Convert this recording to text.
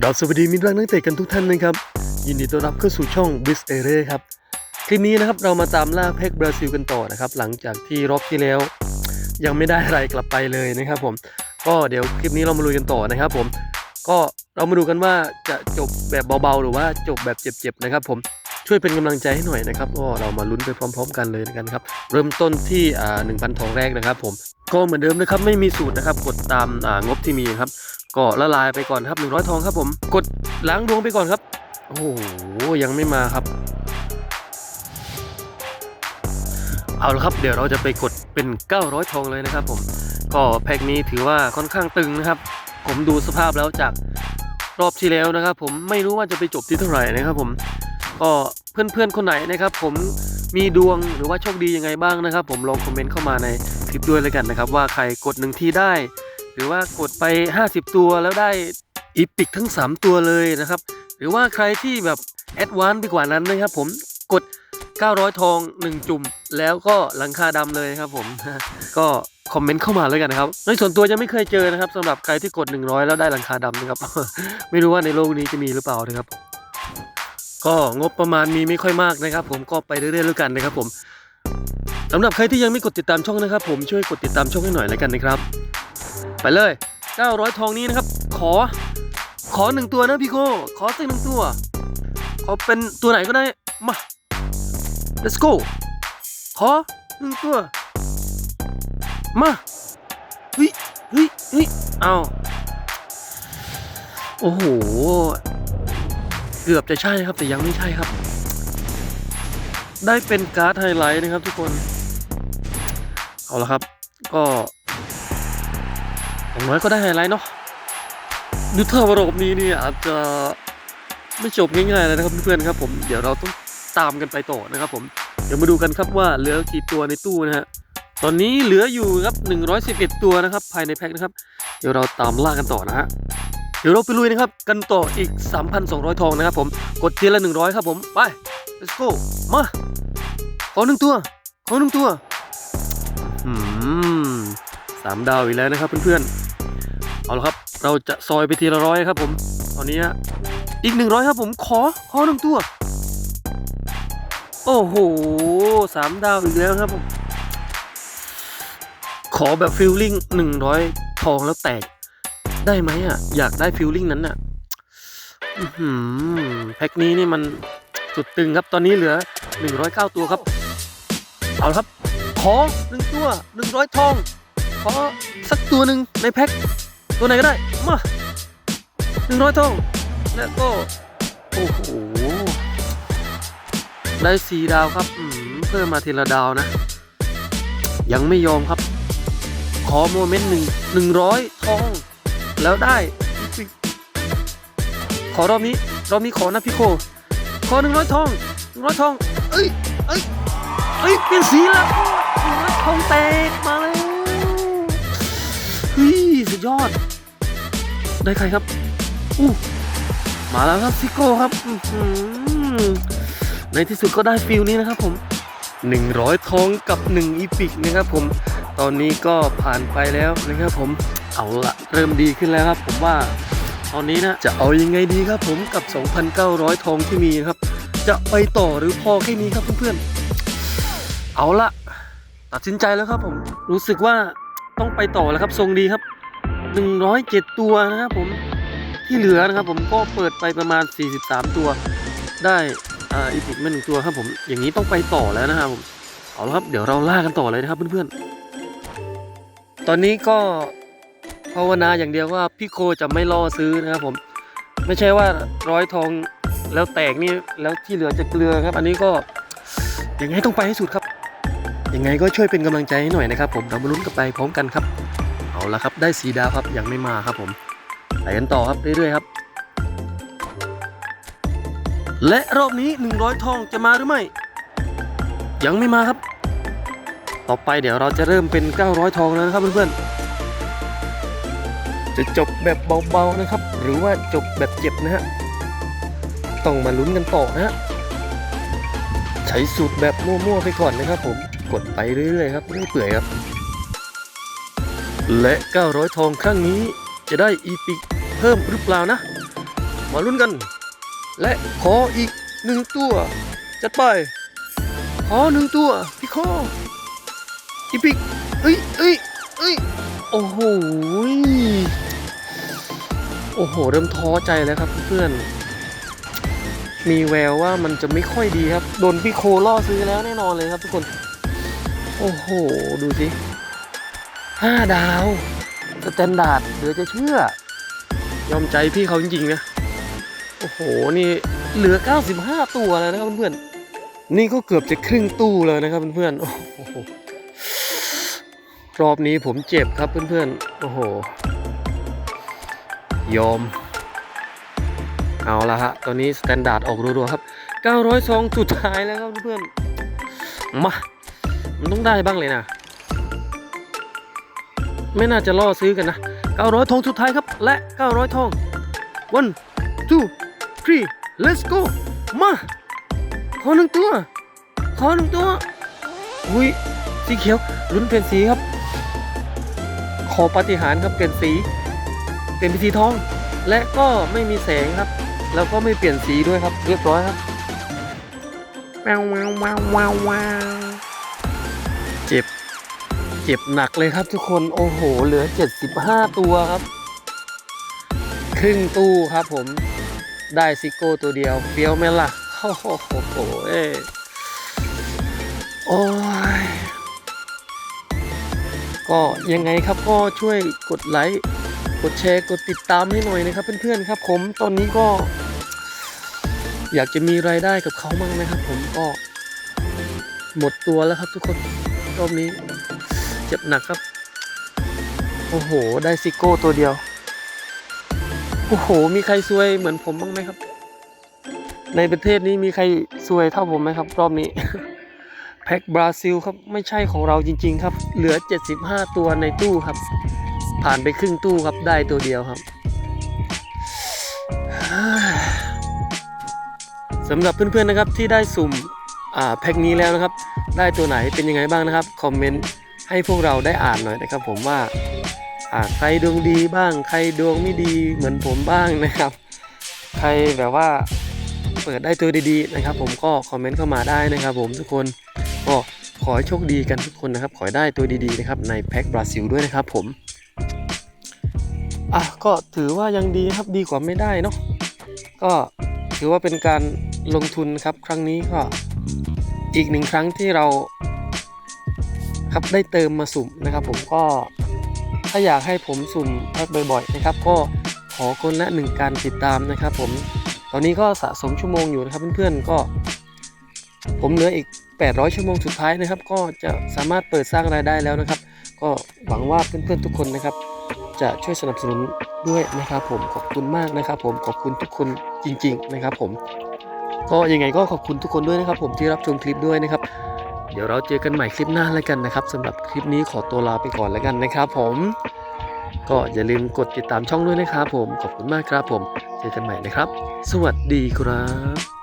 กราบสวัสดีมิตรรักนักเตะกันทุกท่านนะครับ ยินดีต้อนรับเข้าสู่ช่อง b i s เอเร่ครับ คลิปนี้นะครับเรามาตามล่าเพกบราซิลกันต่อนะครับ หลังจากที่รอบที่แล้ว ยังไม่ได้อะไรกลับไปเลยนะครับผม ก็เดี๋ยวคลิปนี้เรามาลุยกันต่อนะครับผม ก็เรามาดูกันว่าจะจบแบบเบาๆ หรือว่าจบแบบเจ็บๆนะครับผม ช่วยเป็นกำลังใจให้หน่อยนะครับก็เรามาลุ้นไปพร้อม ๆ กันเลยกันครับ เริ่มต้นที่อ่าหนึ่งพันทองแรกนะครับ ผมก็เหมือนเดิมนะครับไม่มีสูตรนะครับกดตามอ่างบที่มีครับก็ละลายไปก่อนครับ 100 ทองครับผม กดล้างดวงไปก่อนครับ โอ้โหยังไม่มาครับ เอาละครับ เดี๋ยวเราจะไปกดเป็น 900 ทองเลยนะครับ ผม ก็แพ็กนี้ถือว่าค่อนข้างตึงนะครับ ผมดูสภาพแล้วจากรอบที่แล้วนะครับ ผมไม่รู้ว่าจะไปจบที่เท่าไหร่นะครับ ผม ก็เพื่อนๆคนไหนนะครับ ผมมีดวงหรือว่าโชคดียังไงบ้างนะครับ ผมลองคอมเมนต์เข้ามาในคลิปด้วยเลยกันนะครับ ว่าใครกดหนึ่งทีได้ หรือว่ากดไป 50 ตัวแล้วได้อีพิกทั้ง 3 ตัวเลยนะครับ หรือว่าใครที่แบบแอดวานซ์ไปกว่านั้นนะครับ ผมกด 900 ทอง 1 จุ่ม แล้วก็หลังคาดำเลยครับผมก็คอมเมนต์เข้ามาแล้วกันนะครับในส่วนตัวยังไม่เคยเจอนะครับสำหรับใครที่กด 100 แล้วได้หลังคาดำนะครับ ไม่รู้ว่าในโลกนี้จะมีหรือเปล่านะครับ ก็งบประมาณมีไม่ค่อยมากนะครับ ผมก็ไปเรื่อยๆแล้วกันนะครับ ผมสำหรับใครที่ยังไม่กดติดตามช่องนะครับ ผมช่วยกดติดตามช่องให้หน่อยแล้วกันนะครับ ไปเลย900ทองนี้นะครับ ขอ ขอหนึ่งตัวนะพี่โคขอสักหนึ่งตัว ขอเป็นตัวไหนก็ได้มา let's go ขอหนึ่งตัว มาเฮ้ยเฮ้ยเฮ้ยเอาโอ้โห กือบจะใช่ครับแต่ยังไม่ใช่ครับ ได้เป็นการ์ดไฮไลท์นะครับทุกคน เอาละครับ ก็อย่างน้อยก็ได้ไฮไลท์เนาะดูเทอร์วรบนี้นี่อาจจะไม่จบง่ายๆเลยนะครับเพื่อนๆครับผมเดี๋ยวเราต้องตามกันไปต่อนะครับผมเดี๋ยวมาดูกันครับว่าเหลือกี่ตัวในตู้นะฮะตอนนี้เหลืออยู่ครับ 111 ตัวนะครับ ภายในแพ็คนะครับ เดี๋ยวเราตามล่ากันต่อนะฮะ เดี๋ยวเราไปลุยนะครับ กันต่ออีก 3,200 ทองนะครับผม กดทีละ 100 ครับผม ไป let's go มา ขอหนึ่งตัว ขอหนึ่งตัวอืมสามดาวอีกแล้วนะครับเพื่อนๆ เอาละครับ เราจะซอยไปทีละร้อยครับผม ตอนนี้อีกหนึ่งร้อยครับผม ขอ ขอหนึ่งตัว โอ้โหสามดาวอีกแล้วครับผม ขอแบบฟิลลิ่งหนึ่งร้อยทองแล้วแตก ได้ไหมอะ อยากได้ฟิลลิ่งนั้นอะอแพ็คนี้นี่มันสุดตึงครับตอนนี้เหลือ 109 ตัวครับ เอาครับ ขอหนึ่งตัว 100 ทอง ขอสักตัวหนึ่งในแพ็คตัวไหนก็ได้ มา 100 ทอง แล้วก็ โอ้โห ได้สีดาวครับเพิ่มมาทีละดาวนะ ยังไม่ยอมครับ ขอโมเมนต์หนึ่งหนึ่งร้อยทอง แล้วได้ ขอรอบนี้รอบนี้ขอนะพี่โค ขอหนึ่งร้อยทองหนึ่งร้อยทอง เอ้ยเอ้ยเอ้ยเปลี่ยนสีแล้วหนึ่งร้อยทองแตกมาแล้วเฮ้ยสุดยอด ได้ใครครับอู้มาแล้วครับซิโก้ครับในที่สุดก็ได้ฟิลนี้นะครับผม 100 ทองกับ 1 อีพิกนะครับผม ตอนนี้ก็ผ่านไปแล้วนะครับผมเอาละเริ่มดีขึ้นแล้วครับผมว่าตอนนี้นะจะเอายังไงดีครับผมกับ 2,900 ทองที่มีครับ จะไปต่อหรือพอแค่นี้ครับเพื่อนๆเอาละตัดสินใจแล้วครับผมรู้สึกว่าต้องไปต่อแล้วครับทรงดีครับ 107 ตัวนะครับผมที่เหลือนะครับผมก็เปิดไปประมาณ 43 ตัว ได้อ่าอีพิกมาหนึ่งตัวครับผมอย่างนี้ต้องไปต่อแล้วนะครับผมเอาละครับเดี๋ยวเราล่ากันต่อเลยนะครับเพื่อนๆ ตอนนี้ก็ภาวนาอย่างเดียวว่าพี่โคจะไม่ล่อซื้อนะครับผม ไม่ใช่ว่าร้อยทองแล้วแตกนี่แล้วที่เหลือจะเกลือครับ อันนี้ก็ยังไงต้องไปให้สุดครับ ยังไงก็ช่วยเป็นกำลังใจให้หน่อยนะครับผมเรามาลุ้นกันไปพร้อมกันครับ เอาละครับได้สีดาวครับยังไม่มาครับผมไปกันต่อครับเรื่อยๆครับ และรอบนี้ 100 ทองจะมาหรือไม่ ยังไม่มาครับ ต่อไปเดี๋ยวเราจะเริ่มเป็น 900 ทองแล้วนะครับเพื่อนๆ จะจบแบบเบาๆนะครับ หรือว่าจบแบบเจ็บนะฮะ ต้องมาลุ้นกันต่อนะฮะ ใช้สูตรแบบมั่วๆไปก่อนนะครับผม กดไปเรื่อยๆครับไม่เปื่อยครับ และ 900 ทองครั้งนี้จะได้อีพิกเพิ่มหรือเปล่านะ มาลุ้นกัน และขออีกหนึ่งตัว จัดไป ขอหนึ่งตัว พี่ขอ อีพิกเอ้ยเอ้ยเอ้ยโอ้โหโอ้โห เริ่มท้อใจแล้วครับเพื่อนมีแววว่ามันจะไม่ค่อยดีครับ โดนพี่โคล่อซื้อแล้วแน่นอนเลยครับทุกคน โอ้โห ดูสิห้าดาวสแตนดาร์ดเหลือจะเชื่อ ยอมใจพี่เขาจริงๆนะ โอ้โห นี่เหลือ 95 ตัวแล้วนะครับเพื่อนๆนี่ก็เกือบจะครึ่งตู้เลยนะครับเพื่อนๆโอ้โห รอบนี้ผมเจ็บครับเพื่อนๆ โอ้โห ยอม เอาละฮะ ตอนนี้สแตนดาร์ดออกรัวๆครับ 900ซองสุดท้ายแล้วครับเพื่อนๆ มา มันต้องได้บ้างเลยนะ ไม่น่าจะล่อซื้อกันนะ 900 ทองสุดท้ายครับ และ 900 ทอง one two three let's go มา ขอหนึ่งตัว ขอหนึ่งตัว อุ้ยสีเขียวลุ้นเปลี่ยนสีครับ อปฏิหารครับเปลี่ยนสีเปลี่ยนเป็นสีทอง และก็ไม่มีแสงครับ แล้วก็ไม่เปลี่ยนสีด้วยครับ เรียบร้อยครับว้าวว้าวว้าวว้าววาวเจ็บ เจ็บหนักเลยครับทุกคนโอ้โห เหลือ 75 ตัวครับ ครึ่งตู้ครับผมได้ซิโก้ตัวเดียวเฟี้ยวไหมล่ะโอ้โหโหเอ้โอ้ย ก็ยังไงครับก็ช่วยกดไลค์กดแชร์กดติดตามให้หน่อยนะครับเพื่อนๆครับ ผมตอนนี้ก็ อยากจะมีรายได้กับเขามั่งนะครับ ผมก็ หมดตัวแล้วครับทุกคนรอบนี้เจ็บหนักครับ โอ้โห ได้ซิโก้ตัวเดียว โอ้โห มีใครซวยเหมือนผมบ้างไหมครับ ในประเทศนี้มีใครซวยเท่าผมไหมครับ รอบนี้ แพ็กบราซิลครับไม่ใช่ของเราจริง ๆ ครับ เหลือ 75 ตัวในตู้ครับ ผ่านไปครึ่งตู้ครับได้ตัวเดียวครับสำหรับเพื่อนๆนะครับที่ได้สุ่มอ่าแพ็กนี้แล้วนะครับ ได้ตัวไหนเป็นยังไงบ้างนะครับคอมเมนต์ให้พวกเราได้อ่านหน่อยนะครับ ผมว่าอ่าใครดวงดีบ้าง ใครดวงไม่ดีเหมือนผมบ้างนะครับ ใครแบบว่าเปิดได้ตัวดีๆนะครับ ผมก็คอมเมนต์เข้ามาได้นะครับ ผมทุกคน ก็ขอให้โชคดีกันทุกคนนะครับ ขอให้ได้ตัวดีๆนะครับในแพ็กบราซิลด้วยนะครับผมอะก็ถือว่ายังดีครับดีกว่าไม่ได้เนาะก็ถือว่าเป็นการลงทุนครับครั้งนี้ก็อีกหนึ่งครั้งที่เราครับได้เติมมาสุ่มนะครับ ผมก็ถ้าอยากให้ผมสุ่มแพ็กบ่อยๆนะครับ ก็ขอคนละหนึ่งการติดตามนะครับ ผมตอนนี้ก็สะสมชั่วโมงอยู่นะครับเพื่อนๆก็ ผมเหลืออีก 800 ชั่วโมงสุดท้ายนะครับ ก็จะสามารถเปิดสร้างรายได้แล้วนะครับ ก็หวังว่าเพื่อนๆทุกคนนะครับ จะช่วยสนับสนุนด้วยนะครับ ผมขอบคุณมากนะครับ ผมขอบคุณทุกคนจริง ๆ นะครับ ผม ก็ยังไงก็ขอบคุณทุกคนด้วยนะครับ ผมที่รับชมคลิปด้วยนะครับ เดี๋ยวเราเจอกันใหม่คลิปหน้าแล้วกันนะครับสำหรับคลิปนี้ขอตัวลาไปก่อนแล้วกันนะครับ ผมก็อย่าลืมกดติดตามช่องด้วยนะครับผม ขอบคุณมากครับผม เจอกันใหม่นะครับ สวัสดีครับ